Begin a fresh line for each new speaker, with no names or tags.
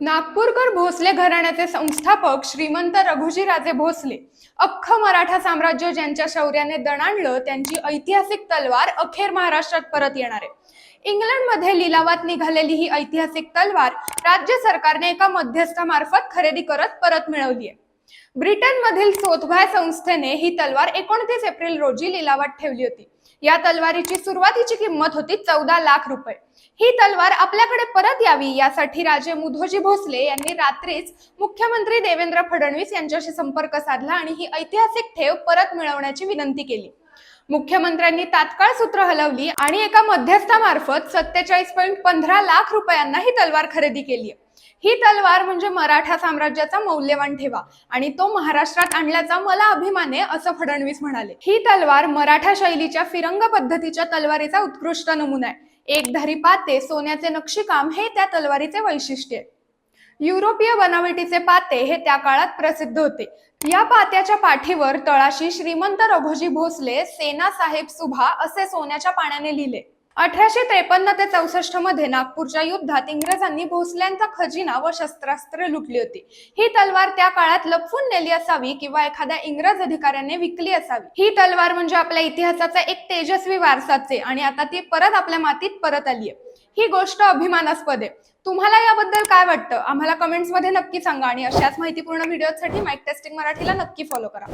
नागपूरकर भोसले घराण्याचे संस्थापक श्रीमंत रघुजी राजे भोसले. अख्ख मराठा साम्राज्य ज्यांच्या शौर्याने दणाणलं त्यांची ऐतिहासिक तलवार अखेर महाराष्ट्रात परत येणार आहे. इंग्लंडमध्ये लिलावात निघालेली ही ऐतिहासिक तलवार राज्य सरकारने एका मध्यस्थामार्फत खरेदी करत परत मिळवली आहे. ब्रिटनमधील सोथवाय संस्थेने ही तलवार एकोणतीस एप्रिल रोजी लिलावात ठेवली होती. या तलवारीची सुरुवातीची किंमत होती चौदा लाख रुपये. ही तलवार आपल्याकडे परत यावी यासाठी राजे मुधोजी भोसले यांनी रात्रीच मुख्यमंत्री देवेंद्र फडणवीस यांच्याशी संपर्क साधला आणि ही ऐतिहासिक ठेव परत मिळवण्याची विनंती केली. मुख्यमंत्र्यांनी तात्काळ सूत्र हलवली आणि एका मध्यस्थामार्फत सत्तेचाळीस पॉईंट पंधरा लाख रुपयांना ही तलवार खरेदी केली ही तलवार म्हणजे मराठा साम्राज्याचा मौल्यवान ठेवा आणि तो महाराष्ट्रात आणल्याचा मला अभिमान आहे असं फडणवीस म्हणाले. ही तलवार मराठा शैलीच्या फिरंग पद्धतीच्या तलवारीचा उत्कृष्ट नमुना आहे. एकधारी पाते सोन्याचे नक्षीकाम हे त्या तलवारीचे वैशिष्ट्य आहे. युरोपीय बनावटीचे पाते हे त्या काळात प्रसिद्ध होते. या पात्याच्या पाठीवर तळाशी श्रीमंत रघोजी भोसले सेना साहेब सुभा असे सोन्याच्या पाण्याने लिहिले. अठराशे त्रेपन्न ते चौसष्टमध्ये नागपूरच्या युद्धात इंग्रजांनी भोसल्यांचा खजिना व शस्त्रास्त्रे लुटली होती. ही तलवार त्या काळात लपवून नेली असावी किंवा एखाद्या इंग्रज अधिकाऱ्याने विकली असावी. ही तलवार म्हणजे आपल्या इतिहासाचा एक तेजस्वी वारसाचे आणि आता ती परत आपल्या मातीत परत आली आहे ही गोष्ट अभिमानास्पद आहे. तुम्हाला याबद्दल काय वाटतं? आम्हाला कमेंट्समध्ये नक्की सांगा आणि अशाच माहितीपूर्ण व्हिडिओसाठी माईक टेस्टिंग मराठीला नक्की फॉलो करा.